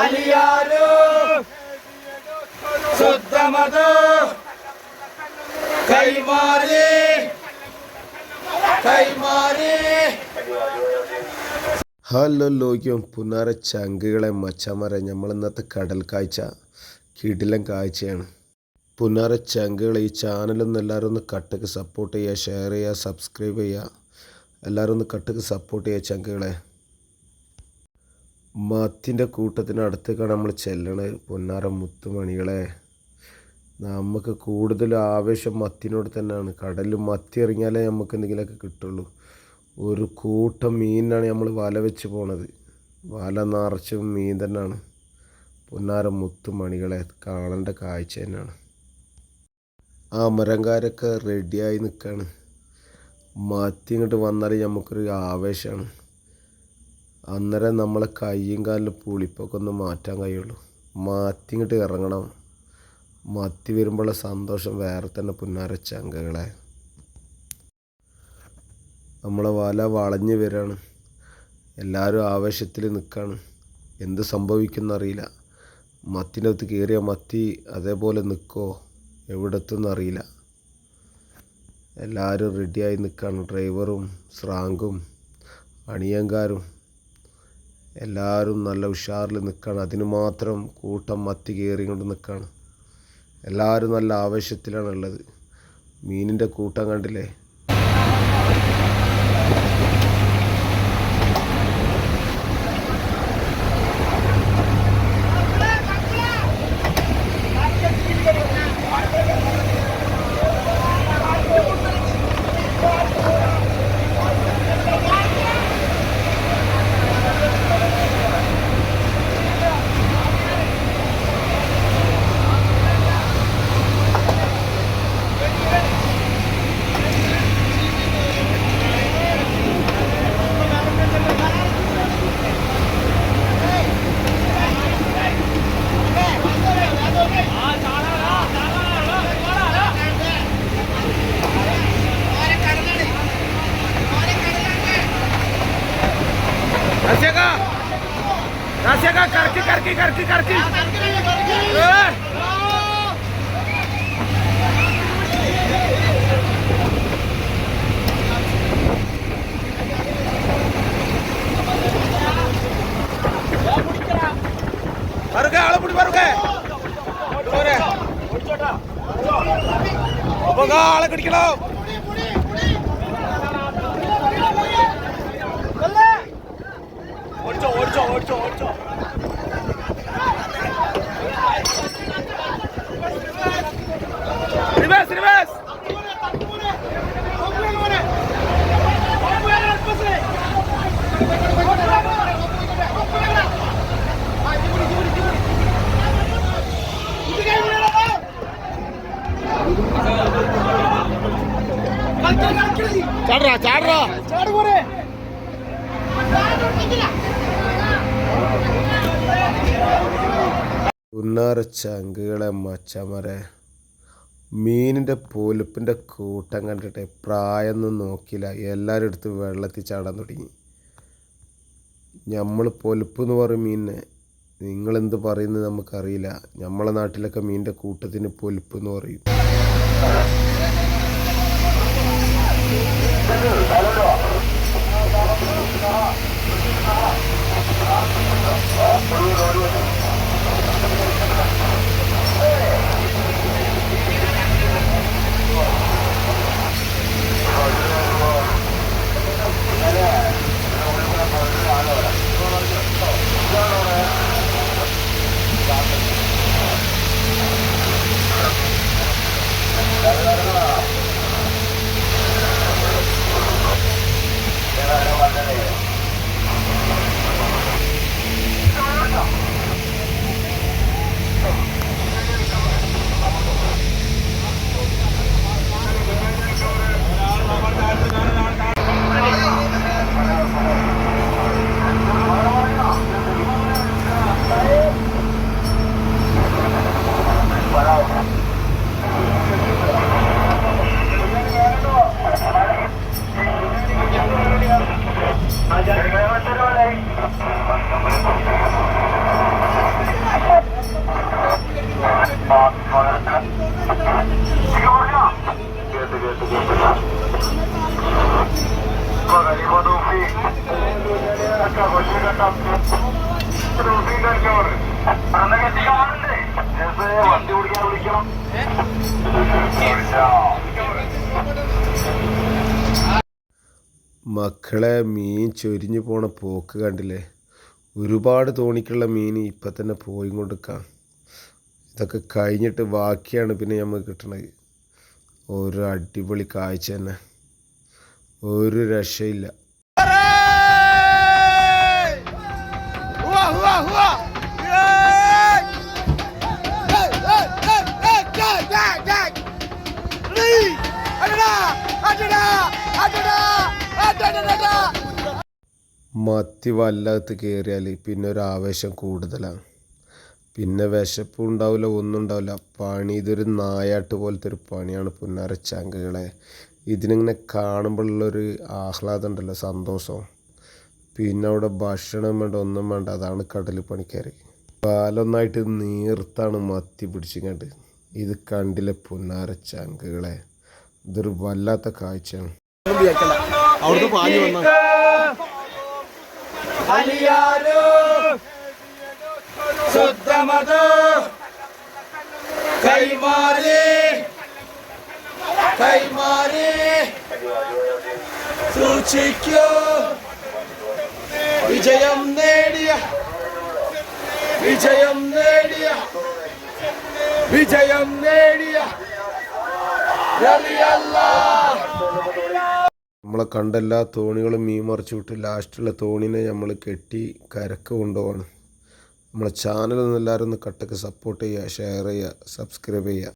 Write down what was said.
അലിയാരോ ശുദ്ധമത കൈമാറി കൈമാറി. ഹലോ ലോക്യം പുനാര ചങ്കുകളെ മച്ചമരെ നമ്മൾ ഇന്നത്തെ കടൽ കാഴ്ച കിടിലം കാഴ്ചയാണ്. പുനാര ചങ്കുകൾ ഈ ചാനലൊന്ന് എല്ലാവരും ഒന്ന് കട്ടക്ക് സപ്പോർട്ട് ചെയ്യുക ഷെയർ ചെയ്യുക സബ്സ്ക്രൈബ് ചെയ്യുക എല്ലാവരും ഒന്ന് കട്ടക്ക് സപ്പോർട്ട് ചെയ്യുക ചങ്കുകളെ. മത്തിന്റെ കൂട്ടത്തിനടുത്തേക്കാണ് നമ്മൾ ചെല്ലണത്. പൊന്നാറ മുത്തുമണികളെ നമുക്ക് കൂടുതൽ ആവേശം മത്തിനോട് തന്നെയാണ്. കടലിൽ മത്തി ഇറങ്ങിയാലേ നമുക്ക് എന്തെങ്കിലുമൊക്കെ കിട്ടുള്ളൂ. ഒരു കൂട്ടം മീനാണ് നമ്മൾ വല വെച്ച് പോണത്. വല നിറച്ച മീൻ തന്നെയാണ്. പൊന്നാര മുത്തുമണികളെ കാണേണ്ട കാഴ്ച തന്നെയാണ്. ആ മരംകാരൊക്കെ റെഡിയായി നിൽക്കുകയാണ് മത്തി ഇങ്ങോട്ട് വന്നാൽ നമുക്കൊരു ആവേശമാണ്. അന്നേരം നമ്മളെ കയ്യും കാലിലും പുളിപ്പൊക്കെ ഒന്ന് മാറ്റാൻ കഴിയുള്ളൂ. മാറ്റി ഇങ്ങോട്ട് ഇറങ്ങണം. മത്തി വരുമ്പോഴുള്ള സന്തോഷം വേറെ തന്നെ പുന്നാര ചങ്കകളെ. നമ്മളെ വല വളഞ്ഞു വരാണ്. എല്ലാവരും ആവേശത്തിൽ നിൽക്കുകയാണ് എന്ത് സംഭവിക്കുമെന്ന് അറിയില്ല. മത്തിന്റെ അകത്ത് കയറിയ മത്തി അതേപോലെ നിൽക്കുമോ അറിയില്ല. എല്ലാവരും റെഡിയായി നിൽക്കുകയാണ് ഡ്രൈവറും സ്രാങ്കും അണിയങ്കാരും എല്ലാവരും നല്ല ഉഷാറിൽ നിൽക്കുകയാണ് അതിന് മാത്രം കൂട്ടം മത്തി കയറി കൊണ്ട് നിൽക്കുകയാണ് എല്ലാവരും നല്ല ആവേശത്തിലാണ് ഉള്ളത് മീനിന്റെ കൂട്ടം കണ്ടില്ലേ? Rasika. Rasika karki karki karki karki. வருக ഓടിച്ചോ ഓടിച്ചോ. റിവേഴ്സ് റിവേഴ്സ് ചാടറാ ചാടറാ. ഉന്നാറ ചങ്കുകളെ മച്ചമരെ മീനിന്റെ പൊലിപ്പിന്റെ കൂട്ടം കണ്ടിട്ട് പ്രായമൊന്നും നോക്കില്ല എല്ലാവരും എടുത്ത് വെള്ളത്തിൽ ചാടാൻ തുടങ്ങി. നമ്മൾ പൊലിപ്പ് എന്ന് പറയും മീനിനെ. നിങ്ങളെന്ത് പറയുന്നത് നമുക്കറിയില്ല. നമ്മളെ നാട്ടിലൊക്കെ മീനിന്റെ കൂട്ടത്തിന് പൊലിപ്പ് എന്ന് പറയും. Oh, മക്കളെ മീൻ ചൊരിഞ്ഞു പോണ പോക്ക് കണ്ടില്ലേ? ഒരുപാട് തോണിക്കുള്ള മീൻ ഇപ്പം തന്നെ പോയി കൊണ്ടിരിക്കാം ഇതൊക്കെ കഴിഞ്ഞിട്ട് ബാക്കിയാണ് പിന്നെ നമുക്ക് കിട്ടണത്. ഒരു അടിപൊളി കാഴ്ച തന്നെ. ഒരു രക്ഷയില്ല. മത്തി വല്ലകത്ത് കയറിയാൽ പിന്നെ ഒരു ആവേശം കൂടുതലാണ്. പിന്നെ വിശപ്പും ഉണ്ടാവില്ല ഒന്നും ഉണ്ടാവില്ല. പണി ഇതൊരു നായാട്ട് പോലത്തെ ഒരു പണിയാണ് പുന്നാര ചങ്കകളെ ഇതിനിങ്ങനെ കാണുമ്പോഴുള്ളൊരു ആഹ്ലാദം ഉണ്ടല്ലോ സന്തോഷം. പിന്നെ അവിടെ ഭക്ഷണം വേണ്ട ഒന്നും വേണ്ട അതാണ് കടൽ പണിക്കാർ പാലൊന്നായിട്ട് നീർത്താണ് മത്തി പിടിച്ചിങ്ങാണ്ട്. ഇത് കണ്ടില്ല പുന്നാര ചങ്കകളെ ഇതൊരു വല്ലാത്ത കാഴ്ചയാണ്. അവിടുന്ന് പാഞ്ഞു വന്ന. ശുദ്ധമത കൈമാറി കൈമാറി. സൂക്ഷിക്കൂ. വിജയം നേടിയ വിജയം നേടിയ വിജയം നേടിയ. റളിയല്ലാ നമ്മളെ കണ്ടെല്ലാ തോണികളും മീൻ മറിച്ച് വിട്ട് ലാസ്റ്റുള്ള തോണിനെ നമ്മൾ കെട്ടി കരക്ക് കൊണ്ടുപോവാണ്. നമ്മളെ ചാനൽ എല്ലാവരും ഒന്ന് കട്ടക്ക് സപ്പോർട്ട് ചെയ്യുക ഷെയർ ചെയ്യുക സബ്സ്ക്രൈബ് ചെയ്യുക.